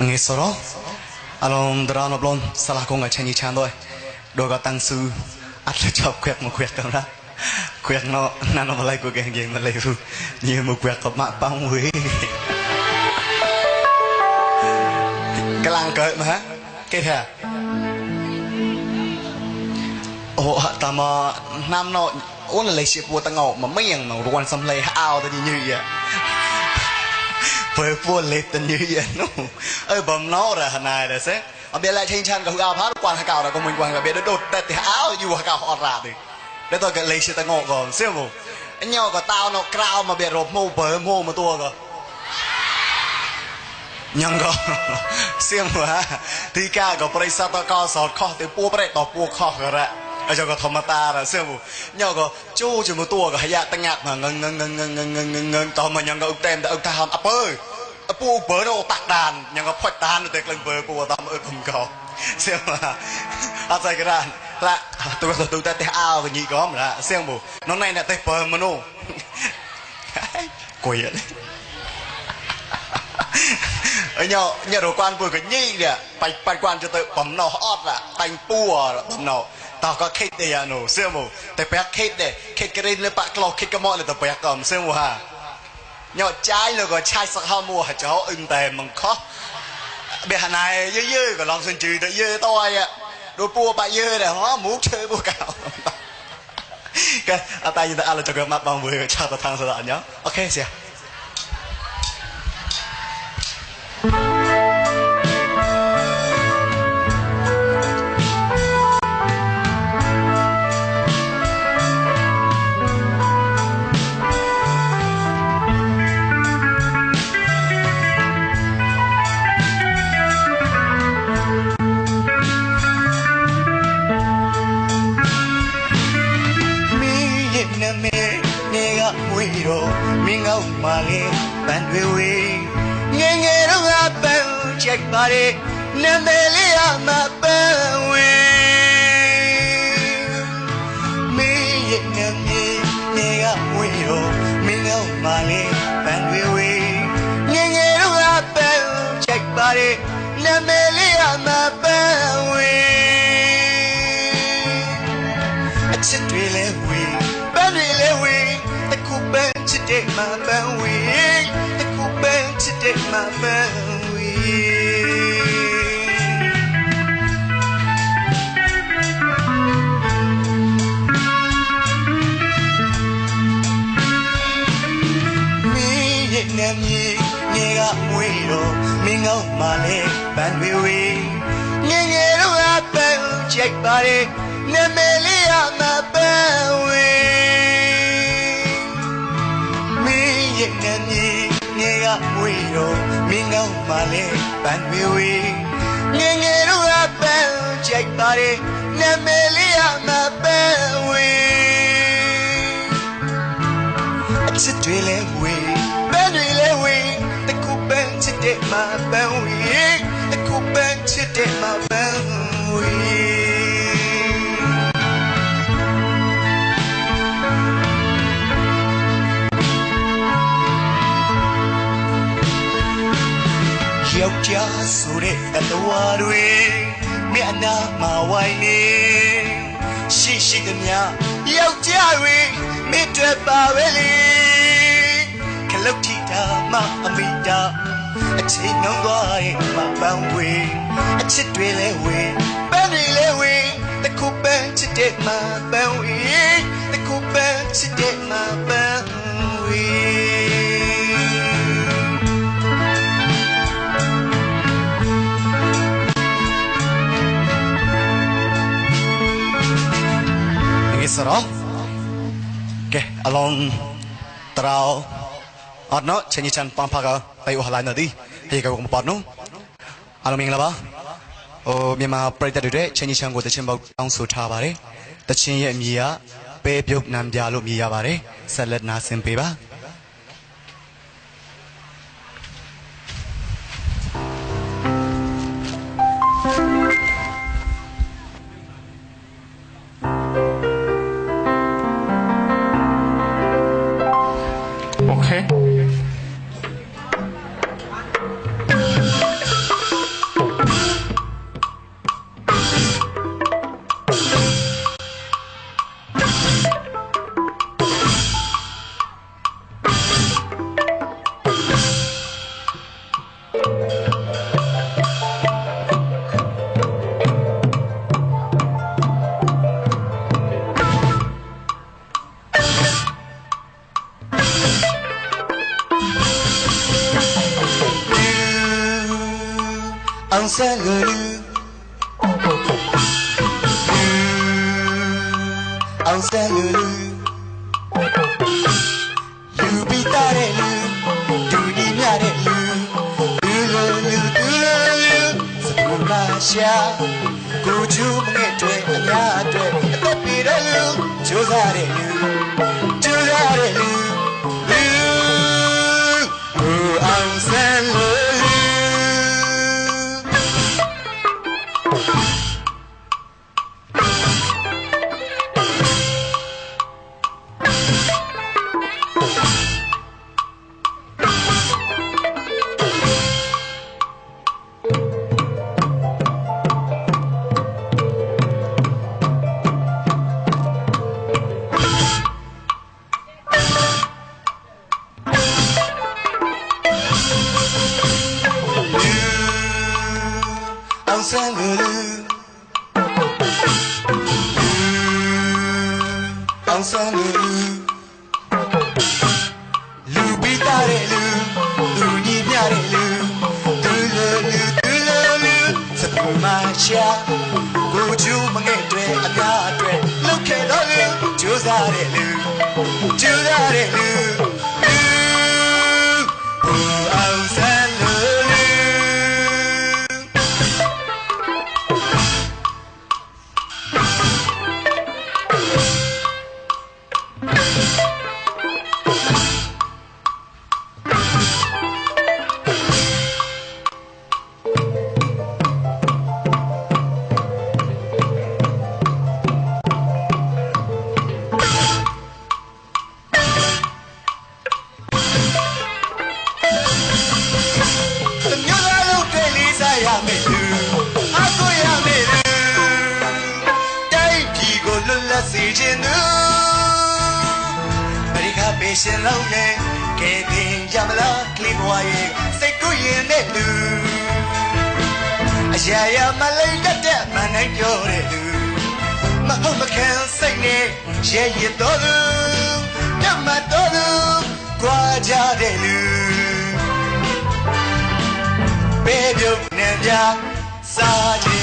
nghe sau đó alom drano blon salah con ngày chenny chan thôi. Đồ gà tăng su, ăn là chọc quẹt một quẹt tầm ra quẹt nó nà nó lại của gàng gì mà lấy phu nhiều một quẹt có mạng bao mũi cái làng cởi mà hả? Cái thẻ à? ô ta mà nam nó ôn là lấy xe bùa tăng ngộ mà mấy thằng nó quan xâm lấy ao ta như như vậy à? Nó ơi bầm nó ra hả này đấy sẽ ở bên lại trên chân cái áo phá quan hạ cào là của mình quan cái bên nó đột tết thì áo dù hạ cào họ ra đi để tôi cái lấy sẽ ta ngộ còn xem mù anh nhau có tao nó cao mà biệt rộp mù bơ mù mà tua cơ nhân có xem mù ha thì cả có bơi sa to cao sọt kho thì bua bơi to bua kho rồi ở cho có thầm ta là xưa bù nhau có chú chỉ một tua có hay dạ tăng nhạc mà ngưng ngưng ngưng ngưng ngưng ngưng ngưng ngưng to mà nhau có ức tem đã ức ta hầm ấp ơi ấp u bớ đâu tạc đàn nhau có phật đàn được lần bớ bùa tâm ức không có xem mà à sai cái đàn là tôi có tôi ta té ao cái nhị có là xem bù nó này là tay bờ mà nô quỷ đấy, ở nhau nhà đồ quan vừa cái nhị kìa bạch bạch quan cho tôi bấm nó hót là tành pua bấm nó ក៏ខេតទេអានោះសឿមកតែប្រាក់ខេតទេខេតក្រេនលើបាក់ក្លោខេតកមកលើតែប្រាក់កំសឿមកហាញ៉ោចាយលើក៏ឆាយសកហមួចោអឹងតែមិនខោះបេះណៃយឺយឺក៏ឡងសិនជឺទៅយឺតយដូចពួរបាក់យឺដែរហ៎មូកឈើពូកៅកែអតាយទៅអលចកមកបងវើឆាតថាងសរអញអូខេសៀ နေကဝေးတော့မင်းကောင်းမှလည်းပန်တွေဝေးငယ်ငယ်တော့ကပန်ချိုက်ပါလေနံပါတ်လေးအမပန်ဝေးမင်းရဲ့နံပါတ်နေကဝေးတော့မင်းကောင်းမှလည်းပန်တွေဝေးငယ်ငယ်တော့ကပန်ချိုက်ပါလေနံပါတ်လေးအမပန်ဝေး တဲ့မပန်းဝေးတခုပန်းချစ်တဲ့မပန်းဝေးနဲ့မြေမြေကမွေတော့မင်းကောင်းမှလည်းပန်းတွေဝေးငယ်ငယ်တော့ပန်းချိုက်ပါရဲ့ တော့မင်းကောင်းမှလည်းပန်းဝေဝေငယ်ငယ်တော့အပန်းကြိုက်ပါတယ်နာမည်လေးရမပန်းဝင်အချစ်တွေလဲဝေပန်းတွေလဲဝေတခုပန်းချစ်တဲ့မှာပန်းဝေတခုပန်းချစ်တဲ့မှာပန်းဝေ ယောက်ျားဆိုတဲ့တတဝါတွေမျက်နှာမှာဝိုင်းနေရှိရှိသမျှယောက်ျားတွေမိတွေ့ပါပဲလေခလုတ်ထီတာမအမိတာအချိန်နှောင်းသွားရဲ့မပန်းဝေအချစ်တွေလဲဝေပန်းတွေလဲဝေတခုပန်းချစ်တဲ့မပန်းဝေ ဆိုတော့ကဲအလောင်းတရာအတ်နော်ချင်ချန်ပမ်ဖာကပိုင်ဝဟလာနဒီဟေကောကမပတ်နော်အလုံးမင်္ဂလာပါဟိုမြန်မာပြည်သက်တွေတဲ့ချင်းချင်းကိုတချင်းပေါက်တောင်းဆိုထားပါတယ်တချင်းရဲ့အမည်ကပဲပြုတ်နံပြလို့မြည်ရပါတယ်ဆက်လက်နာဆင်ပေးပါ အောင်ဆ အောင်ဆန်းလူလူလူပြီးသားတဲ့လူလူညီမျှတဲ့လူလူလူလူလူလူလူစပူမရှာကိုကျူးမငဲ့တွေအများအတွက်လုတ်ခဲ့တော့လူကြိုးစားတဲ့လူကြိုးစားတဲ့လူလူ ရိခပေးရှင်လုံးနဲ့ကဲတင်ရမလားကလေးဘွားရဲ့စိတ်ကူးရင်တဲ့လူအရာရာမလိမ့်တတ်တဲ့မနိုင်ပြောတဲ့လူမဟုတ်မခံစိတ်နဲ့ရဲရတော်သူပြတ်မတော်သူကြွားကြတဲ့လူပေပြုတ်နေပြစားခြင်း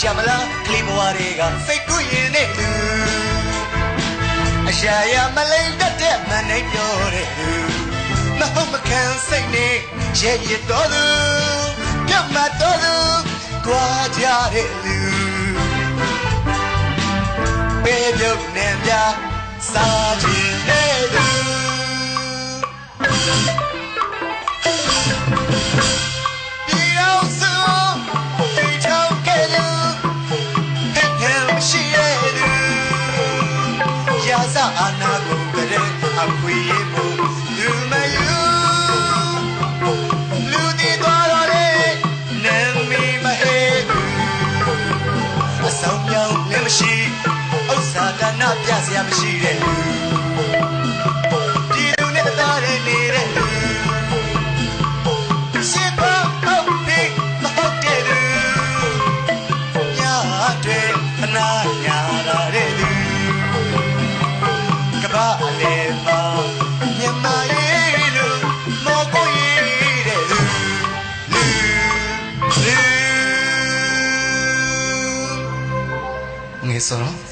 ရင်ရမလားကလေးဘဝတွေကစိတ်ကူးရင်နဲ့လူအရာရာမလိမ့်တတ်တဲ့မနိုင်ပြောတဲ့လူမဟုတ်မခံစိတ်နဲ့ရဲရတော်သူပြတ်မတော်သူကြွားကြတဲ့လူပေပြုတ်နေပြစားခြင်းနဲ့သူ လူငယ်စောတော့